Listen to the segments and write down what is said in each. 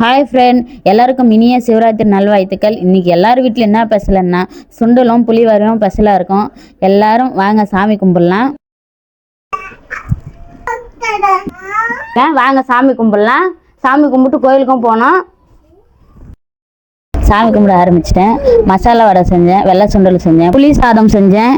Hi friend எல்லாருக்கும் இனிய சிவராத்திரி நல்வாழ்த்துக்கள். இன்னைக்கு எல்லார் வீட்டில் என்ன ஸ்பெஷல்னா சுண்டலும் புளிவரையும் பெசலாக இருக்கும். எல்லாரும் வாங்க சாமி கும்பிடலாம். ஆ, வாங்க சாமி கும்பிடலாம். சாமி கும்பிட்டு கோயிலுக்கும் போனோம். சாமி கும்பிட ஆரம்பிச்சிட்டேன். மசாலா வடை செஞ்சேன் வெள்ளை சுண்டல் செஞ்சேன் புளி சாதம் செஞ்சேன்.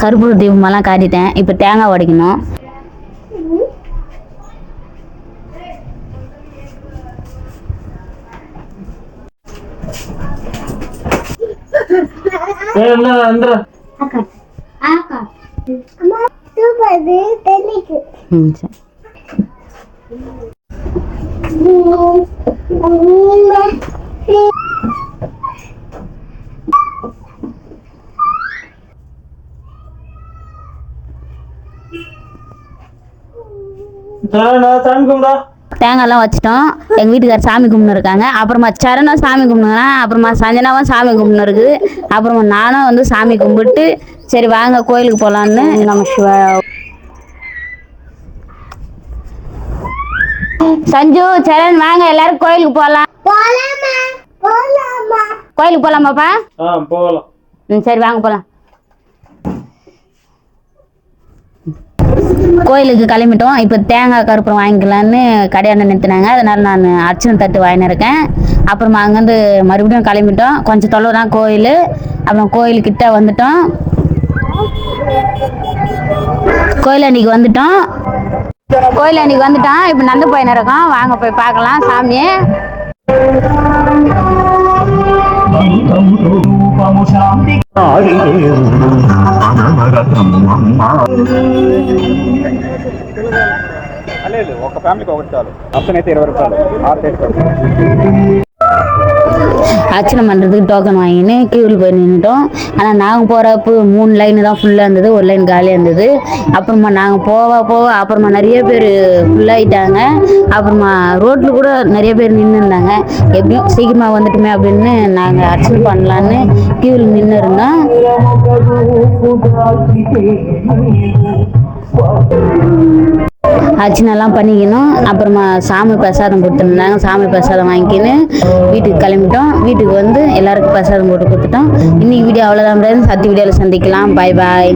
கருப்பூர தீபமெல்லாம் காட்டிட்டேன். இப்போ தேங்காய் உடைக்கணும். ம் சரி சாமி கும்பிடா தேங்காய்லாம் வச்சிட்டோம். எங்கள் வீட்டுக்கார் சாமி கும்பிட்டு இருக்காங்க. அப்புறமா சரணம் சாமி கும்பிடுங்கிறான் அப்புறமா சஞ்சனாவும் சாமி கும்பிட்டு இருக்குது. அப்புறமா நானும் வந்து சாமி கும்பிட்டு சரி வாங்க கோயிலுக்கு போகலான்னு நம்ம சிவ சஞ்சு சரண் வாங்க எல்லாரும் கோயிலுக்கு போகலாம் கோயிலுக்கு போகலாமாப்பா ஆ போகலாம். ம் சரி வாங்க போகலாம் கோயிலுக்கு கிளம்பிட்டோம். இப்போ தேங்காய் கருப்பூரம் வாங்கிக்கலான்னு கடையாண்ட நிறுத்தினாங்க. அதனால நான் அர்ச்சனை தட்டு வாங்கின்னு இருக்கேன். அப்புறமா அங்கேருந்து மறுபடியும் கிளம்பிட்டோம். கொஞ்சம் தொலைவு தான் கோயில். அப்புறம் கோயிலுக்கிட்ட வந்துட்டோம். கோயில் அன்னைக்கு வந்துட்டோம். கோயில் அன்னைக்கு வந்துட்டோம் இப்போ நடந்து போயின்னு இருக்கோம் வாங்க போய் பார்க்கலாம் சாமியை. లేదు ఒక ఫ్యామిలీకి ఒకటి చాలు. ఆప్షన్ అయితే ఇరవై రూపాయలు. ఆరు அர்ச்சனை பண்ணுறதுக்கு டோக்கன் வாங்கின்னு கியூவில் போய் நின்றுட்டோம் ஆனால் நாங்கள் போகிறப்போ மூணு லைன் தான் ஃபுல்லாக இருந்தது. ஒரு லைன் காலியாக இருந்தது. அப்புறமா நாங்கள் போக போக அப்புறமா நிறைய பேர் ஃபுல்லாகிட்டாங்க அப்புறமா ரோட்டில் கூட நிறைய பேர் நின்று இருந்தாங்க எப்படியும் சீக்கிரமாக வந்துட்டுமே அப்படின்னு நாங்கள் அர்ச்சனை பண்ணலான்னு கியூவில் நின்று இருந்தோம். அர்ச்சனைலாம் பண்ணிக்கணும். அப்புறமா சாமி பிரசாதம் கொடுத்துருந்தாங்க. சாமி பிரசாதம் வாங்கிக்கின்னு வீட்டுக்கு கிளம்பிட்டோம். வீட்டுக்கு வந்து எல்லாருக்கும் பிரசாதம் போட்டு கொடுத்துட்டோம். இன்னைக்கு வீடியோ அவ்வளோதான் சத்தி வீடியோவில் சந்திக்கலாம். பாய் பாய்